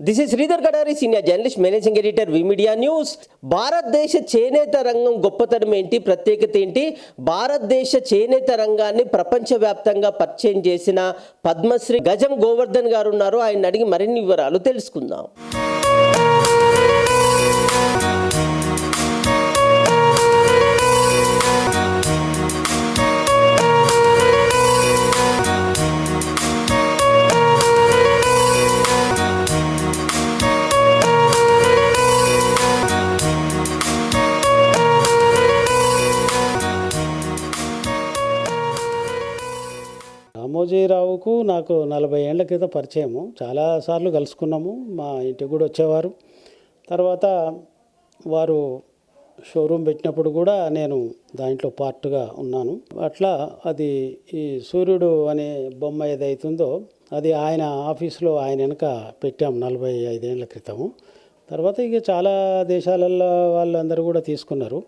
This is Sridhar Kadari senior journalist managing editor V media news భారతదేశ చేనేత రంగం గొప్పతనం ఏంటి ప్రత్యేకత ఏంటి భారతదేశ చేనేత రంగాన్ని ప్రపంచవ్యాప్తంగా పరిచయం చేసిన పద్మశ్రీ గజం గోవర్ధన్ గారు ఉన్నారు ఆయన అడిగి మరిన్ని వివరాలు తెలుసుకుందాం రామోజీరావుకు నాకు నలభై ఏళ్ళ క్రితం పరిచయము. చాలాసార్లు కలుసుకున్నాము. మా ఇంటికి కూడా వచ్చేవారు. తర్వాత వారు షోరూమ్ పెట్టినప్పుడు కూడా నేను దాంట్లో పార్ట్గా ఉన్నాను. అట్లా అది ఈ సూర్యుడు అనే బొమ్మ ఏదైతుందో అది ఆయన ఆఫీస్లో ఆయన వెనక పెట్టాం నలభై ఐదేళ్ళ క్రితము. తర్వాత ఇక చాలా దేశాలలో వాళ్ళందరూ కూడా తీసుకున్నారు.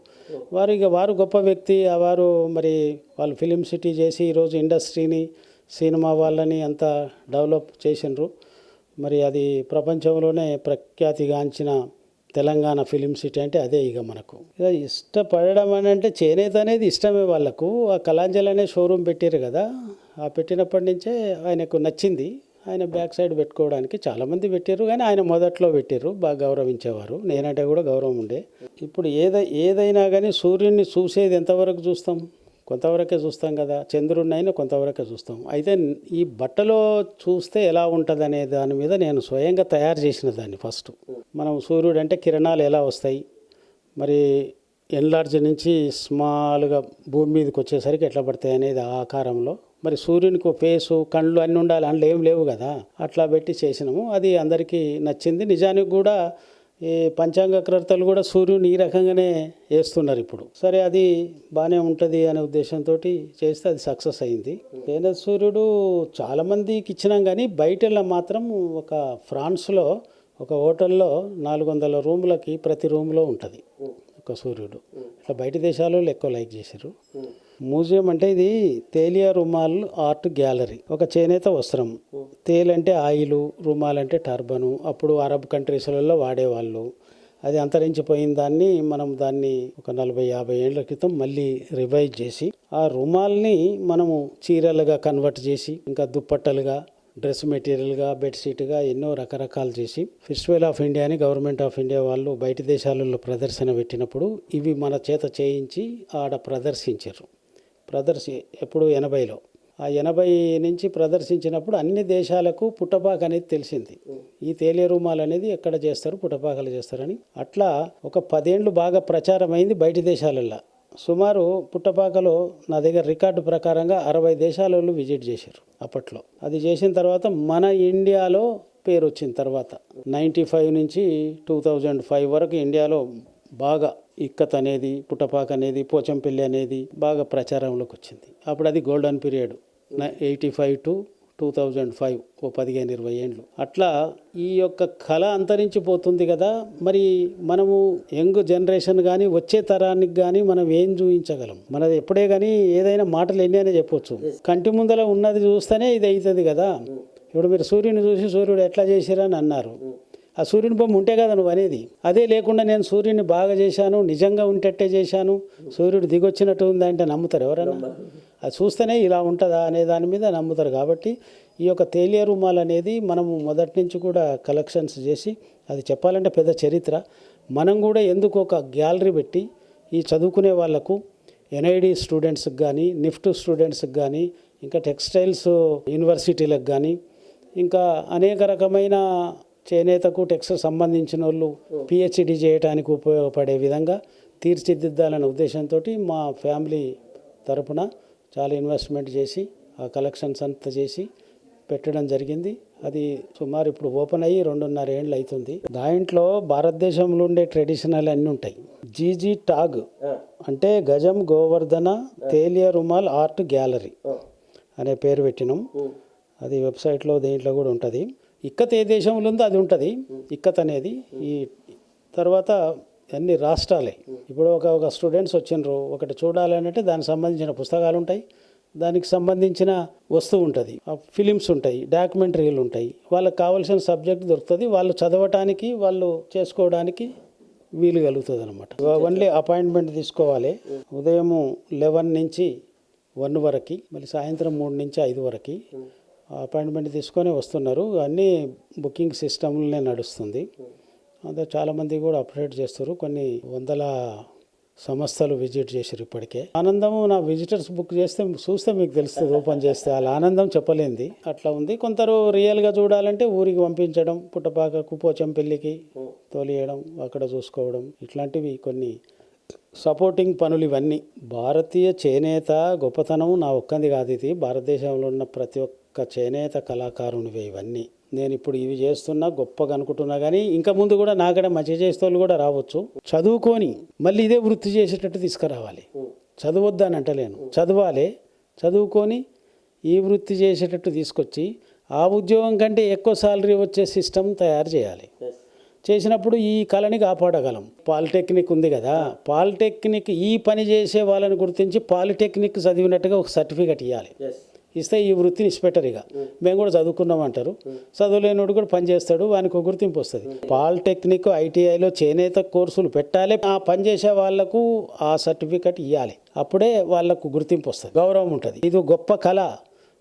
వారు ఇక వారు గొప్ప వ్యక్తి. వారు మరి వాళ్ళు ఫిలిం సిటీ చేసి ఈరోజు ఇండస్ట్రీని సినిమా వాళ్ళని అంత డెవలప్ చేసినారు మరి అది ప్రపంచంలోనే ప్రఖ్యాతిగాంచిన తెలంగాణ ఫిలిం సిటీ అంటే అదే ఇక మనకు. ఇక ఇష్టపడడం అని అంటే చేనేత అనేది ఇష్టమే వాళ్ళకు. ఆ కళాంజలి అనే షోరూమ్ పెట్టారు కదా. ఆ పెట్టినప్పటి నుంచే ఆయనకు నచ్చింది. ఆయన బ్యాక్ సైడ్ పెట్టుకోవడానికి చాలామంది పెట్టారు కానీ ఆయన మొదట్లో పెట్టారు బాగా గౌరవించేవారు. నేనంటే కూడా గౌరవం ఉండే. ఇప్పుడు ఏదై ఏదైనా కానీ సూర్యుడిని చూసేది ఎంతవరకు చూస్తాం? కొంతవరకే చూస్తాం కదా చంద్రుడినైనా అయినా కొంతవరకే చూస్తాం. అయితే ఈ బట్టలో చూస్తే ఎలా ఉంటుంది అనే దాని మీద నేను స్వయంగా తయారు చేసిన దాన్ని ఫస్ట్. మనం సూర్యుడు అంటే కిరణాలు ఎలా వస్తాయి? మరి ఎన్లార్జ్ నుంచి స్మాల్గా భూమి మీదకి వచ్చేసరికి ఎట్లా పడతాయి అనేది ఆకారంలో. మరి సూర్యునికి ఫేసు కళ్ళు అన్నీ ఉండాలి అందులో ఏం లేవు కదా. అట్లా పెట్టి చేసినాము. అది అందరికీ నచ్చింది. నిజానికి కూడా ఈ పంచాంగకర్తలు కూడా సూర్యుని ఈ రకంగానే వేస్తున్నారు ఇప్పుడు. సరే అది బాగానే ఉంటుంది అనే ఉద్దేశంతో చేస్తే అది సక్సెస్ అయింది. తేనె సూర్యుడు చాలామందికి ఇచ్చినాం కానీ బయట మాత్రం ఒక ఫ్రాన్స్లో ఒక హోటల్లో నాలుగు వందల రూములకి ప్రతి రూమ్లో ఉంటుంది ఒక సూర్యుడు. ఇట్లా బయట దేశాలు ఎక్కువ లైక్ చేశారు. మ్యూజియం అంటే ఇది తేలియా రుమాల్ ఆర్ట్ గ్యాలరీ ఒక చేనేత వస్త్రం. తేల్ అంటే ఆయిలు రుమాల్ అంటే టర్బను. అప్పుడు అరబ్ కంట్రీస్లలో వాడేవాళ్ళు. అది అంతరించిపోయిన దాన్ని మనం దాన్ని ఒక నలభై యాభై ఏళ్ళ క్రితం మళ్ళీ రివైజ్ చేసి ఆ రుమాల్ని మనము చీరలుగా కన్వర్ట్ చేసి ఇంకా దుప్పట్టలుగా డ్రెస్ మెటీరియల్గా బెడ్షీట్గా ఎన్నో రకరకాలు చేసి ఫెస్టివల్ ఆఫ్ ఇండియాని గవర్నమెంట్ ఆఫ్ ఇండియా వాళ్ళు బయట దేశాలలో ప్రదర్శన పెట్టినప్పుడు ఇవి మన చేత చేయించి ఆడ ప్రదర్శించారు. ప్రదర్శి ఎప్పుడు ఎనభైలో. ఆ ఎనభై నుంచి ప్రదర్శించినప్పుడు అన్ని దేశాలకు పుట్టపాక అనేది తెలిసింది. ఈ తేలియ రూమాలు అనేది ఎక్కడ చేస్తారు పుట్టపాకలు చేస్తారని. అట్లా ఒక పదేండ్లు బాగా ప్రచారమైంది బయట దేశాలల్లో. సుమారు పుట్టపాకలో నా దగ్గర రికార్డు ప్రకారంగా అరవై దేశాలలో విజిట్ చేశారు అప్పట్లో. అది చేసిన తర్వాత మన ఇండియాలో పేరు వచ్చిన తర్వాత నైంటీ ఫైవ్ నుంచి టూ థౌజండ్ ఫైవ్ వరకు ఇండియాలో బాగా ఇక్కత్ అనేది పుట్టపాక అనేది పోచంపల్లి అనేది బాగా ప్రచారంలోకి వచ్చింది అప్పుడు అది golden period eighty five to two thousand five ఓ పదిహేను ఇరవై ఏండ్లు. అట్లా ఈ యొక్క కళ అంతరించిపోతుంది కదా మరి మనము యంగ్ జనరేషన్ కానీ వచ్చే తరానికి కానీ మనం ఏం చూపించగలం మనది ఎప్పుడే కానీ ఏదైనా మాటలు ఎన్ని అయినా చెప్పొచ్చు. కంటి ముందర ఉన్నది చూస్తేనే ఇది అవుతుంది కదా. ఇప్పుడు మీరు సూర్యుని చూసి సూర్యుడు ఎట్లా చేసిరని అన్నారు. ఆ సూర్యుని బొమ్మ ఉంటే కదా నువ్వు అనేది. అదే లేకుండా నేను సూర్యుని బాగా చేశాను నిజంగా ఉంటట్టే చేశాను. సూర్యుడు దిగొచ్చినట్టు ఉందంటే నమ్ముతారు ఎవరన్నా? అది చూస్తేనే ఇలా ఉంటుందా అనే దాని మీద నమ్ముతారు. కాబట్టి ఈ యొక్క తేలియ రుమాల్ అనేది మనము మొదటి నుంచి కూడా కలెక్షన్స్ చేసి అది చెప్పాలంటే పెద్ద చరిత్ర. మనం కూడా ఎందుకు ఒక గ్యాలరీ పెట్టి ఈ చదువుకునే వాళ్ళకు ఎన్ఐడి స్టూడెంట్స్కి కానీ నిఫ్ట్ స్టూడెంట్స్కి కానీ ఇంకా టెక్స్టైల్స్ యూనివర్సిటీలకు కానీ ఇంకా అనేక రకమైన చేనేతకు టెక్స్ సంబంధించిన వాళ్ళు పిహెచ్డి చేయడానికి ఉపయోగపడే విధంగా తీర్చిదిద్దాలనే ఉద్దేశంతో మా ఫ్యామిలీ తరపున చాలా ఇన్వెస్ట్మెంట్ చేసి ఆ కలెక్షన్స్ అంతా చేసి పెట్టడం జరిగింది. అది సుమారు ఇప్పుడు ఓపెన్ అయ్యి రెండున్నర ఏళ్ళు అవుతుంది దాంట్లో భారతదేశంలో ఉండే ట్రెడిషనల్ అన్నీ ఉంటాయి. జీజీ టాగ్ అంటే గజం గోవర్ధన తేలియ రుమాల్ ఆర్ట్ గ్యాలరీ అనే పేరు పెట్టినాం. అది వెబ్సైట్లో దేంట్లో కూడా ఉంటుంది. ఇక్కత్ ఏ దేశంలో ఉందో అది ఉంటుంది. ఇక్కత్ అనేది ఈ తర్వాత అన్ని రాష్ట్రాలే. ఇప్పుడు ఒక ఒక స్టూడెంట్స్ వచ్చిండ్రు ఒకటి చూడాలంటే దానికి సంబంధించిన పుస్తకాలు ఉంటాయి దానికి సంబంధించిన వస్తువు ఉంటుంది. ఫిలిమ్స్ ఉంటాయి డాక్యుమెంటరీలు ఉంటాయి. వాళ్ళకి కావాల్సిన సబ్జెక్ట్ దొరుకుతుంది. వాళ్ళు చదవటానికి వాళ్ళు చేసుకోవడానికి వీలు కలుగుతుంది అనమాట ఓన్లీ అపాయింట్మెంట్ తీసుకోవాలి. ఉదయం లెవెన్ నుంచి వన్ వరకు మళ్ళీ సాయంత్రం మూడు నుంచి ఐదు వరకు. అపాయింట్మెంట్ తీసుకొని వస్తున్నారు. అన్నీ బుకింగ్ సిస్టమ్లోనే నడుస్తుంది. అంతే చాలామంది కూడా అప్డేట్ చేస్తారు కొన్ని వందల సంస్థలు విజిట్ చేశారు ఇప్పటికే. ఆనందము నా విజిటర్స్ బుక్ చేస్తే చూస్తే మీకు తెలుస్తుంది ఓపెన్ చేస్తే. వాళ్ళ ఆనందం చెప్పలేంది. అట్లా ఉంది. కొందరు రియల్గా చూడాలంటే ఊరికి పంపించడం పుట్టపాకకు పోచంపల్లికి తోలియడం అక్కడ చూసుకోవడం ఇట్లాంటివి కొన్ని సపోర్టింగ్ పనులు ఇవన్నీ. భారతీయ చేనేత గొప్పతనం నా ఒక్కంది కాదు ఇది. భారతదేశంలో ఉన్న ప్రతి ఒక్క చేనేత కళాకారునివే ఇవన్నీ. నేను ఇప్పుడు ఇవి చేస్తున్నా గొప్పగా అనుకుంటున్నా కానీ ఇంకా ముందు కూడా నాకడే మంచి చేసేవాళ్ళు కూడా రావచ్చు. చదువుకొని మళ్ళీ ఇదే వృత్తి చేసేటట్టు తీసుకురావాలి. చదవద్దని అంటలేను. చదవాలి. చదువుకొని ఈ వృత్తి చేసేటట్టు తీసుకొచ్చి ఆ ఉద్యోగం కంటే ఎక్కువ సాలరీ వచ్చే సిస్టమ్ తయారు చేయాలి. చేసినప్పుడు ఈ కళని కాపాడగలం. పాలిటెక్నిక్ ఉంది కదా. పాలిటెక్నిక్ ఈ పని చేసే వాళ్ళని గుర్తించి పాలిటెక్నిక్ చదివినట్టుగా ఒక సర్టిఫికెట్ ఇవ్వాలి ఇస్తే ఈ వృత్తిని ఇష్టపెట్టరు ఇక. మేము కూడా చదువుకున్నాం అంటారు. చదువులేనోడు కూడా పని చేస్తాడు వానికి ఒక గుర్తింపు వస్తుంది. పాలిటెక్నిక్ ఐటీఐలో చేనేత కోర్సులు పెట్టాలి. ఆ పని చేసే వాళ్ళకు ఆ సర్టిఫికెట్ ఇవ్వాలి అప్పుడే వాళ్ళకు గుర్తింపు వస్తుంది. గౌరవం ఉంటుంది. ఇది గొప్ప కళ.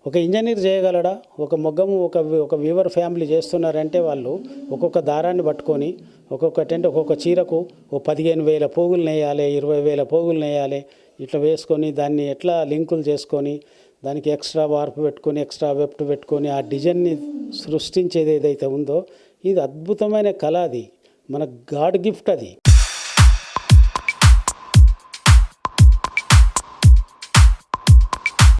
ఒక ఇంజనీర్ చేయగలడా? ఒక మొగ్గము ఒక ఒక వీవర్ ఫ్యామిలీ చేస్తున్నారంటే వాళ్ళు ఒక్కొక్క దారాన్ని పట్టుకొని ఒక్కొక్కటి అంటే ఒక్కొక్క చీరకు ఓ పదిహేను వేల పోగులు నేయాలి ఇరవై వేల పోగులు నేయాలి. ఇట్లా వేసుకొని దాన్ని ఎట్లా లింకులు చేసుకొని దానికి ఎక్స్ట్రా వార్పు పెట్టుకొని ఎక్స్ట్రా వెప్ట్ పెట్టుకొని ఆ డిజైన్ని సృష్టించేది ఏదైతే ఉందో ఇది అద్భుతమైన కళ అది. మన గాడ్ గిఫ్ట్ అది.